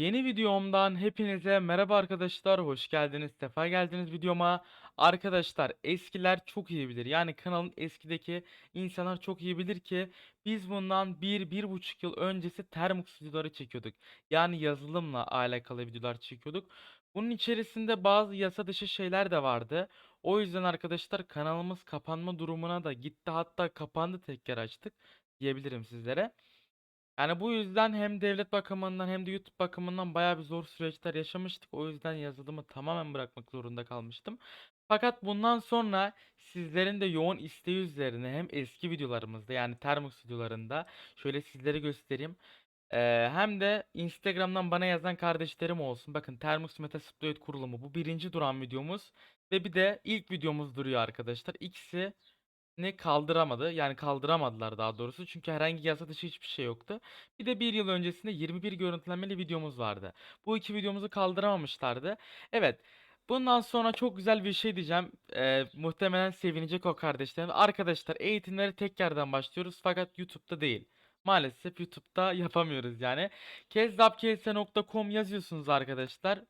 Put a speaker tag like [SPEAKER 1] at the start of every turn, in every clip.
[SPEAKER 1] Yeni videomdan hepinize merhaba arkadaşlar. Hoş geldiniz. Sefa geldiniz videoma. Arkadaşlar eskiler çok iyi bilir. Yani kanalın eskideki insanlar çok iyi bilir ki biz bundan 1-1,5 yıl öncesi Termux videoları çekiyorduk. Yani yazılımla alakalı videolar çekiyorduk. Bunun içerisinde bazı yasa dışı şeyler de vardı. O yüzden arkadaşlar kanalımız kapanma durumuna da gitti. Hatta kapandı tekrar açtık diyebilirim sizlere. Yani bu yüzden hem devlet bakımından hem de YouTube bakımından bayağı bir zor süreçler yaşamıştık. O yüzden yazılımı tamamen bırakmak zorunda kalmıştım. Fakat bundan sonra sizlerin de yoğun isteği üzerine hem eski videolarımızda yani Termux videolarında şöyle sizlere göstereyim. Ee, hem de Instagram'dan bana yazan kardeşlerim olsun. Bakın Termux Metasploit kurulumu bu birinci duran videomuz. Ve bir de ilk videomuz duruyor arkadaşlar. İkisi ne kaldıramadı. Yani kaldıramadılar daha doğrusu. Çünkü herhangi yasa dışı hiçbir şey yoktu. Bir de bir yıl öncesinde 21 görüntülenmeli videomuz vardı. Bu iki videomuzu kaldıramamışlardı. Evet. Bundan sonra çok güzel bir şey diyeceğim. Ee, muhtemelen sevinecek o kardeşlerim. Arkadaşlar eğitimleri tek yerden başlıyoruz fakat YouTube'da değil. Maalesef YouTube'da yapamıyoruz yani. Kezzapks.com yazıyorsunuz arkadaşlar.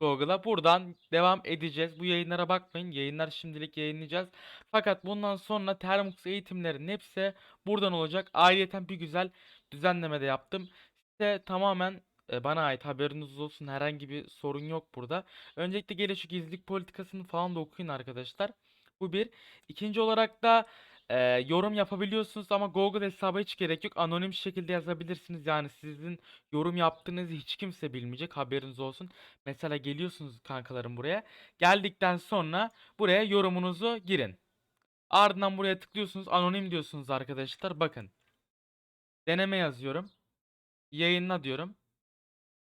[SPEAKER 1] Google'a buradan devam edeceğiz. Bu yayınlara bakmayın. Yayınlar şimdilik yayınlayacağız. Fakat bundan sonra Termux eğitimlerin hepsi buradan olacak. Ayrıyeten bir güzel düzenleme de yaptım. Size tamamen e, bana ait haberiniz olsun. Herhangi bir sorun yok burada. Öncelikle gelin şu gizlilik politikasını falan da okuyun arkadaşlar. Bu bir. İkinci olarak da e, yorum yapabiliyorsunuz ama Google hesabı hiç gerek yok. Anonim şekilde yazabilirsiniz. Yani sizin yorum yaptığınızı hiç kimse bilmeyecek. Haberiniz olsun. Mesela geliyorsunuz kankalarım buraya. Geldikten sonra buraya yorumunuzu girin. Ardından buraya tıklıyorsunuz. Anonim diyorsunuz arkadaşlar. Bakın. Deneme yazıyorum. Yayınla diyorum.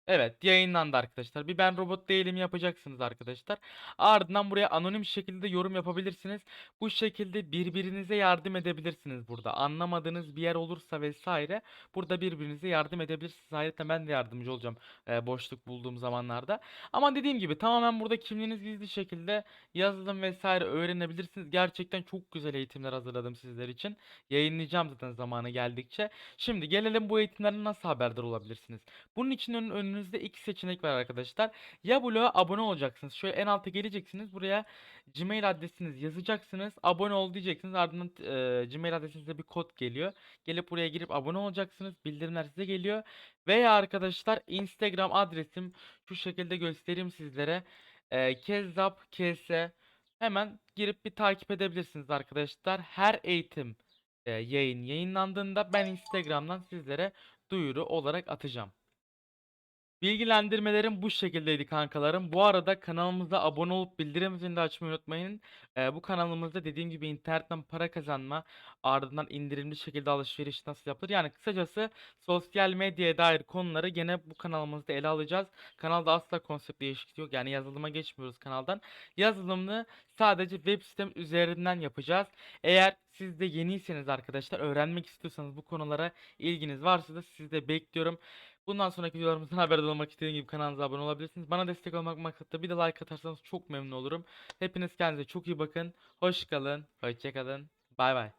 [SPEAKER 1] Evet yayınlandı arkadaşlar. Bir ben robot değilim yapacaksınız arkadaşlar. Ardından buraya anonim şekilde yorum yapabilirsiniz. Bu şekilde birbirinize yardım edebilirsiniz burada. Anlamadığınız bir yer olursa vesaire burada birbirinize yardım edebilirsiniz. Ayrıca ben de yardımcı olacağım e, boşluk bulduğum zamanlarda. Ama dediğim gibi tamamen burada kimliğiniz gizli şekilde yazılım vesaire öğrenebilirsiniz. Gerçekten çok güzel eğitimler hazırladım sizler için. Yayınlayacağım zaten zamanı geldikçe. Şimdi gelelim bu eğitimlerden nasıl haberdar olabilirsiniz. Bunun için ön- önünüzde iki seçenek var arkadaşlar. Ya bloğa abone olacaksınız. Şöyle en alta geleceksiniz. Buraya Gmail adresinizi yazacaksınız. Abone ol diyeceksiniz. Ardından e, Gmail adresinize bir kod geliyor. Gelip buraya girip abone olacaksınız. Bildirimler size geliyor. Veya arkadaşlar Instagram adresim şu şekilde göstereyim sizlere. E, Kezzap KS hemen girip bir takip edebilirsiniz arkadaşlar. Her eğitim e, yayın yayınlandığında ben Instagram'dan sizlere duyuru olarak atacağım. Bilgilendirmelerim bu şekildeydi kankalarım. Bu arada kanalımıza abone olup bildirim zilini açmayı unutmayın. Ee, bu kanalımızda dediğim gibi internetten para kazanma, ardından indirimli şekilde alışveriş nasıl yapılır? Yani kısacası sosyal medyaya dair konuları gene bu kanalımızda ele alacağız. Kanalda asla konsept değişikliği yok. Yani yazılıma geçmiyoruz kanaldan. Yazılımını sadece web sitem üzerinden yapacağız. Eğer siz de yeniyseniz arkadaşlar öğrenmek istiyorsanız bu konulara ilginiz varsa da sizi de bekliyorum. Bundan sonraki videolarımızdan haberdar olmak istediğim gibi kanalımıza abone olabilirsiniz. Bana destek olmak maksadıyla bir de like atarsanız çok memnun olurum. Hepiniz kendinize çok iyi bakın. Hoş kalın. Hoşça kalın. Bay bay.